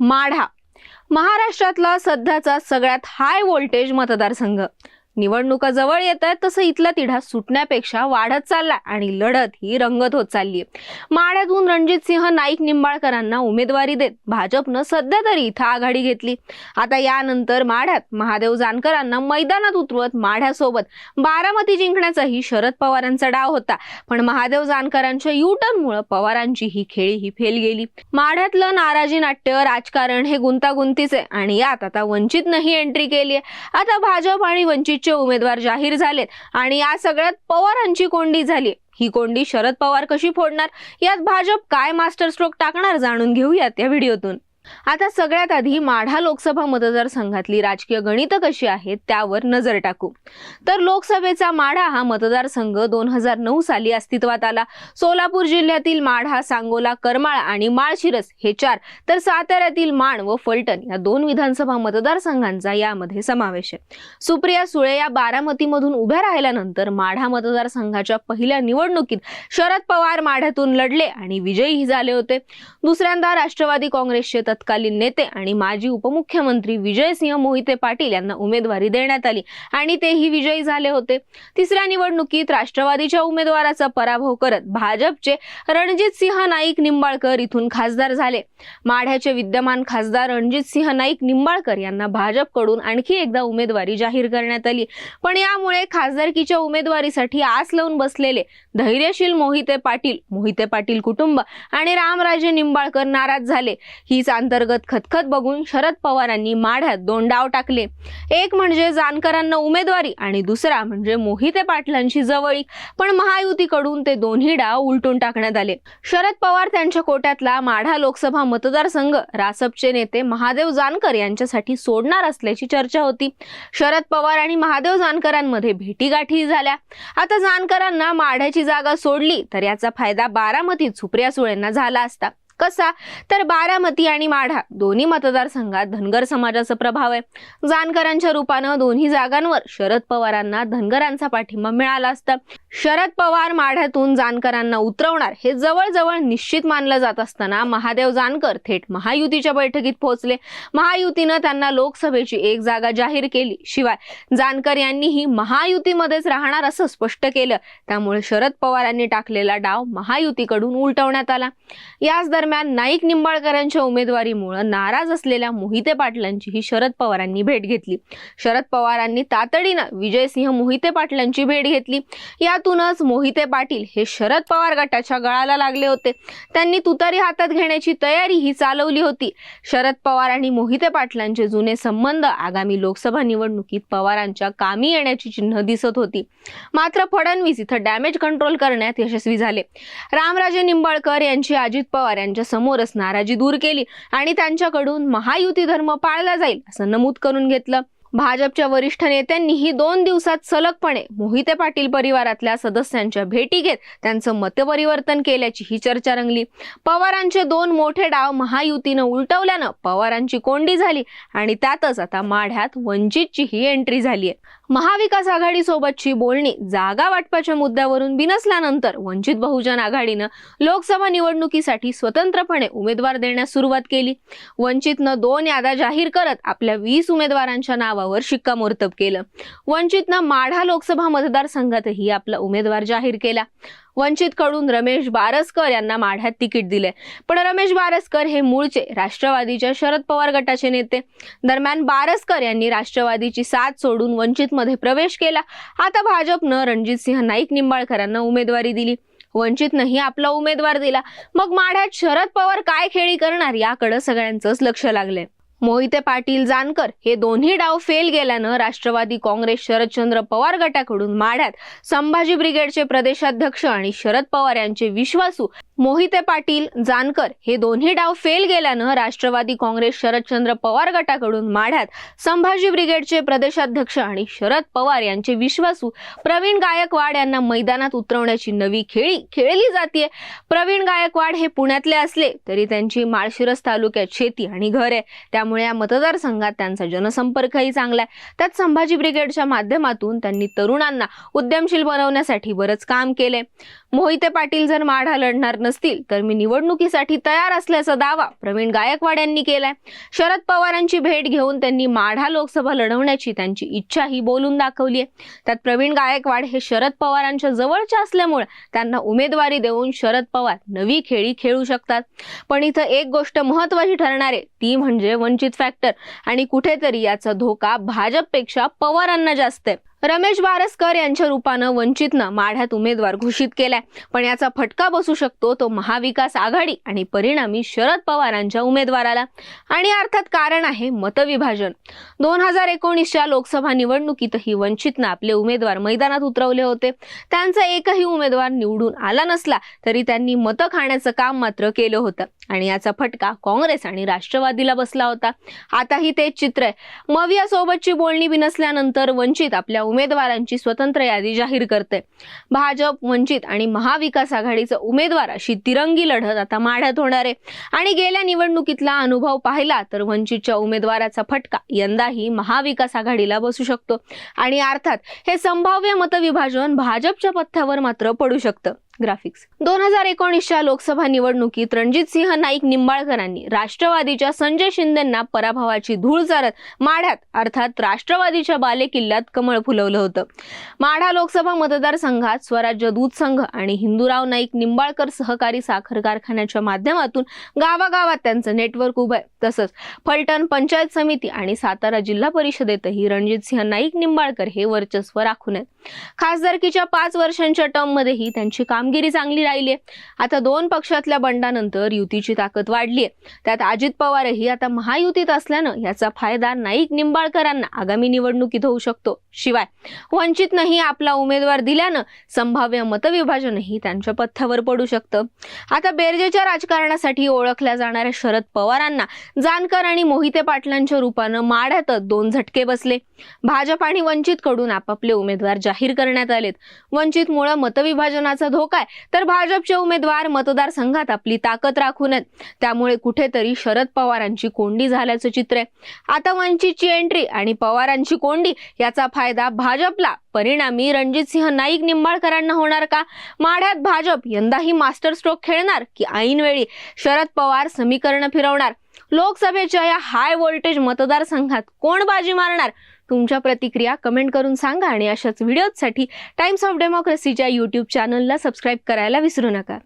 माढा. महाराष्ट्रातला सध्याचा सगळ्यात हाय व्होल्टेज मतदारसंघ. निवडणुका जवळ येत आहेत तसं इथला तिढा सुटण्यापेक्षा वाढत चालला आणि लढत ही रंगत होत चालली माढ्यातून रणजित सिंह नाईक निंबाळकरांना उमेदवारी देत भाजपनं सध्या तरी इथं आघाडी घेतली. आता यानंतर माढ्यात महादेव जानकरांना मैदानात उतरवत माढ्यासोबत बारामती जिंकण्याचाही शरद पवारांचा डाव होता. पण महादेव जानकरांच्या युटर्नमुळे पवारांची ही खेळी ही फेल गेली. माढ्यातलं नाराजी नाट्य राजकारण हे गुंतागुंतीचे आणि यात आता वंचितनंही एंट्री केली आहे आता भाजप आणि वंचित भाजपचे उमेदवार जाहीर झालेत. आणि या सगळ्यात पवारांची कोंडी झाली. ही कोंडी शरद पवार कशी फोडणार? यात भाजप काय मास्टर स्ट्रोक टाकणार जाणून घेऊयात या व्हिडिओतून. आता सगळ्यात आधी माढा लोकसभा मतदारसंघातली राजकीय गणितं कशी आहेत त्यावर नजर टाकू. तर लोकसभेचा माढा हा मतदारसंघ दोन हजार नऊ साली अस्तित्वात आला. सोलापूर जिल्ह्यातील माढा सांगोला करमाळा आणि माळशिरस हे चार तर साताऱ्यातील माण व फलटण या दोन विधानसभा मतदारसंघांचा यामध्ये समावेश आहे. सुप्रिया सुळे या बारामतीमधून उभ्या राहिल्यानंतर माढा मतदारसंघाच्या पहिल्या निवडणुकीत शरद पवार माढ्यातून लढले आणि विजयी झाले होते. दुसऱ्यांदा राष्ट्रवादी काँग्रेसचे तत्कालीन नेते आणि माजी उपमुख्यमंत्री विजयसिंह मोहिते पाटील यांना उमेदवारी देण्यात आली आणि तेही विजयी झाले होते. तिसऱ्या निवडणुकीत राष्ट्रवादीच्या उमेदवाराचा पराभव करत भाजपचे रणजित सिंह नाईक निंबाळकर इथून खासदार झाले. माढ्याचे विद्यमान खासदार रणजित सिंह नाईक निंबाळकर यांना भाजपकडून आणखी एकदा उमेदवारी जाहीर करण्यात आली. पण यामुळे खासदारकीच्या उमेदवारीसाठी आस लावून बसलेले धैर्यशील मोहिते पाटील मोहिते पाटील कुटुंब आणि रामराजे निंबाळकर नाराज झाले. हीच अंतर्गत खतखत बघून शरद पवारांनी माढ्यात दोन डाव टाकले. एक म्हणजे जानकरांना उमेदवारी आणि दुसरा म्हणजे मोहिते पाटलांशी जवळीक. पण महायुतीकडून ते दोन्ही डाव उलटून टाकण्यात आले. शरद पवार त्यांच्या कोट्यातला माढा लोकसभा मतदारसंघ रासपचे नेते महादेव जानकर यांच्यासाठी सोडणार असल्याची चर्चा होती. शरद पवार आणि महादेव जानकरांमध्ये भेटीगाठी झाल्या. आता जानकरांना माढ्याची जागा सोडली तर याचा फायदा बारामतीत सुप्रिया सुळेंना झाला असता. कसा? तर बारामती आणि माढा दोन्ही मतदारसंघात धनगर समाजाचा प्रभाव आहे. जानकरांच्या रूपानं दोन्ही जागांवर शरद पवारांना धनगरांचा पाठिंबा मिळाला असता. शरद पवार माढ्यातून जानकरांना उतरवणार हे जवळजवळ निश्चित मानलं जात असताना महादेव जानकर थेट महायुतीच्या बैठकीत पोहोचले. महायुतीनं त्यांना लोकसभेची एक जागा जाहीर केली. शिवाय जानकर यांनीही महायुतीमध्येच राहणार असं स्पष्ट केलं. त्यामुळे शरद पवारांनी टाकलेला डाव महायुतीकडून उलटवण्यात आला. याच दरम्यान दरम्यान नाईक निंबाळकरांच्या उमेदवारीमुळे नाराज असलेल्या मोहिते पाटलांची ही शरद पवारांनी भेट घेतली. शरद पवारांनी तातडीनं विजयसिंह मोहिते पाटलांची भेट घेतली. यातूनच मोहिते पाटील हे शरद पवार गटाच्या गळाला लागले होते. त्यांनी तुतारी हातात घेण्याची तयारी ही चालवली होती. शरद पवार आणि मोहिते पाटलांचे जुने संबंध आगामी लोकसभा निवडणुकीत पवारांच्या कामी येण्याची चिन्ह दिसत होती. मात्र फडणवीस इथं डॅमेज कंट्रोल करण्यात यशस्वी झाले. रामराजे निंबाळकर यांची अजित पवार यांची त्यांच्या समोरच नाराजी दूर केली आणि त्यांच्याकडून महायुती धर्म पाळला जाईल असं नमूद करून घेतलं. भाजपच्या वरिष्ठ नेत्यांनीही दोन दिवसात सलगपणे मोहिते पाटील परिवारातल्या सदस्यांच्या भेटी घेत त्यांचं मतपरिवर्तन केल्याची ही चर्चा रंगली. पवारांचे दोन मोठे डाव महायुतीनं उलटवल्यानं पवारांची कोंडी झाली आणि त्यातच आता माढ्यात वंचितची ही एंट्री झाली आहे महाविकास आघाडीसोबतची बोलणी जागा वाटपाच्या मुद्द्यावरून बिनसल्यानंतर वंचित बहुजन आघाडीनं लोकसभा निवडणुकीसाठी स्वतंत्रपणे उमेदवार देण्यास सुरुवात केली. वंचितनं दोन याद्या जाहीर करत आपल्या वीस उमेदवारांच्या नावावर शिक्कामोर्तब केलं. वंचितनं माढा लोकसभा मतदारसंघातही आपला उमेदवार जाहीर केला. वंचितकडून रमेश बारसकर यांना माढ्यात तिकीट दिले पण रमेश बारसकर हे मूळचे राष्ट्रवादीच्या शरद पवार गटाचे नेते. दरम्यान बारसकर यांनी राष्ट्रवादीची साथ सोडून वंचितमध्ये प्रवेश केला. आता भाजपनं रणजितसिंह नाईक निंबाळकरांना उमेदवारी दिली. वंचितनंही आपला उमेदवार दिला. मग माढ्यात शरद पवार काय खेळी करणार याकडे सगळ्यांचंच लक्ष लागलंय. मोहिते पाटील जानकर हे दोन्ही डाव फेल गेल्यानं राष्ट्रवादी काँग्रेस शरदचंद्र पवार गटाकडून माढ्यात संभाजी ब्रिगेडचे प्रदेशाध्यक्ष आणि शरद पवार यांचे विश्वासू मोहिते पाटील जानकर हे दोन्ही डाव फेल गेल्यानं राष्ट्रवादी काँग्रेस शरदचंद्र पवार गटाकडून माढ्यात संभाजी ब्रिगेडचे प्रदेशाध्यक्ष आणि शरद पवार यांचे विश्वासू प्रवीण गायकवाड यांना मैदानात उतरवण्याची नवी खेळी खेळली जाते प्रवीण गायकवाड हे पुण्यातले असले तरी त्यांची माळशिरस तालुक्यात शेती आणि घर आहे. त्यामुळे या मतदारसंघात त्यांचा जनसंपर्कही चांगला आहे. त्यात संभाजी ब्रिगेडच्या माध्यमातून त्यांनी तरुणांना उद्यमशील बनवण्यासाठी बरंच काम केले मोहिते पाटील जर माढा लढणार नसतील तर मी निवडणुकीसाठी तयार असल्याचा दावा प्रवीण गायकवाड यांनी केलाय. शरद पवारांची भेट घेऊन त्यांनी माढा लोकसभा लढवण्याची त्यांची इच्छा ही बोलून दाखवली आहे त्यात प्रवीण गायकवाड हे शरद पवारांच्या जवळच्या असल्यामुळे त्यांना उमेदवारी देऊन शरद पवार नवी खेळी खेळू शकतात. पण इथं एक गोष्ट महत्वाची ठरणार आहे ती म्हणजे वंचित फॅक्टर आणि कुठेतरी याचा धोका भाजपपेक्षा पवारांना जास्त आहे. रमेश बारसकर यांच्या रूपानं वंचितनं माढ्यात उमेदवार घोषित केलाय. पण याचा फटका बसू शकतो तो महाविकास आघाडी आणि परिणामी शरद पवारांच्या उमेदवाराला. आणि अर्थात कारण आहे मतविभाजन. दोन हजार एकोणीसच्या लोकसभा निवडणुकीतही वंचितनं आपले उमेदवार मैदानात उतरवले होते. त्यांचा एकही उमेदवार निवडून आला नसला तरी त्यांनी मतं खाण्याचं काम मात्र केलं होतं. आणि याचा फटका काँग्रेस आणि राष्ट्रवादीला बसला होता. आताही तेच चित्र आहे. मवियासोबतची बोलणी बिनसल्यानंतर वंचित आपल्या उमेदवारांची स्वतंत्र यादी जाहीर करते. भाजप वंचित आणि महाविकास आघाडीचा उमेदवार अशी तिरंगी लढत आता माढ्यात होणार आहे. आणि गेल्या निवडणुकीतला अनुभव पाहिला तर वंचितच्या उमेदवाराचा फटका यंदाही महाविकास आघाडीला बसू शकतो. आणि अर्थात हे संभाव्य मतविभाजन भाजपच्या पथ्यावर मात्र पडू शकतं. ग्राफिक्स दोन हजार एकोणीसच्या लोकसभा निवडणुकीत रणजितसिंह नाईक निंबाळकरांनी राष्ट्रवादीच्या संजय शिंदेंना पराभवाची धूळ चारत माढ्यात अर्थात राष्ट्रवादीच्या बालेकिल्ल्यात कमळ फुलवलं होतं. माढा लोकसभा मतदारसंघात स्वराज्य दूध संघ आणि हिंदूराव नाईक निंबाळकर सहकारी साखर कारखान्याच्या माध्यमातून गावागावात त्यांचं नेटवर्क उभं आहे. तसंच फलटण पंचायत समिती आणि सातारा जिल्हा परिषदेतही रणजितसिंह नाईक निंबाळकर हे वर्चस्व राखून आहेत. खासदारकीच्या पाच वर्षांच्या टर्ममध्येही त्यांची काम कामगिरी चांगली राहिली आहे. आता दोन पक्षातल्या बंडानंतर युतीची ताकद वाढली आहे. त्यात अजित पवारही आता महायुतीत असल्यानं याचा फायदा नाईक निंबाळकरांना आगामी निवडणुकीत होऊ शकतो. शिवाय वंचितनंही आपला उमेदवार दिल्यानं संभाव्य मतविभाजनही त्यांच्या पथ्यावर पडू शकतं. आता बेरजेच्या राजकारणासाठी ओळखल्या जाणाऱ्या शरद पवारांना जानकर आणि मोहिते पाटलांच्या रूपानं माढ्यातच दोन झटके बसले. भाजप आणि वंचित कडून आपापले उमेदवार जाहीर करण्यात आलेत. वंचितमुळे मतविभाजनाचा धोका आहे तर भाजपचे उमेदवार मतदारसंघात आपली ताकद राखून आहेत. त्यामुळे कुठेतरी शरद पवारांची कोंडी झाल्याचं चित्र आहे. आता वंचितची एंट्री आणि पवारांची कोंडी याचा फायदा फायदा भाजपला? परिणामी रणजितसिंह नाईक निंबाळकरांना होणार का? माढ्यात भाजप यंदाही मास्टर स्ट्रोक खेळणार की ऐनवेळी शरद पवार समीकरण फिरवणार? लोकसभेच्या या हाय व्होल्टेज मतदारसंघात कोण बाजी मारणार? तुमच्या प्रतिक्रिया कमेंट करून सांगा आणि अशाच व्हिडिओजसाठी टाइम्स ऑफ डेमोक्रेसीच्या यूट्यूब चॅनलला सबस्क्राईब करायला विसरू नका.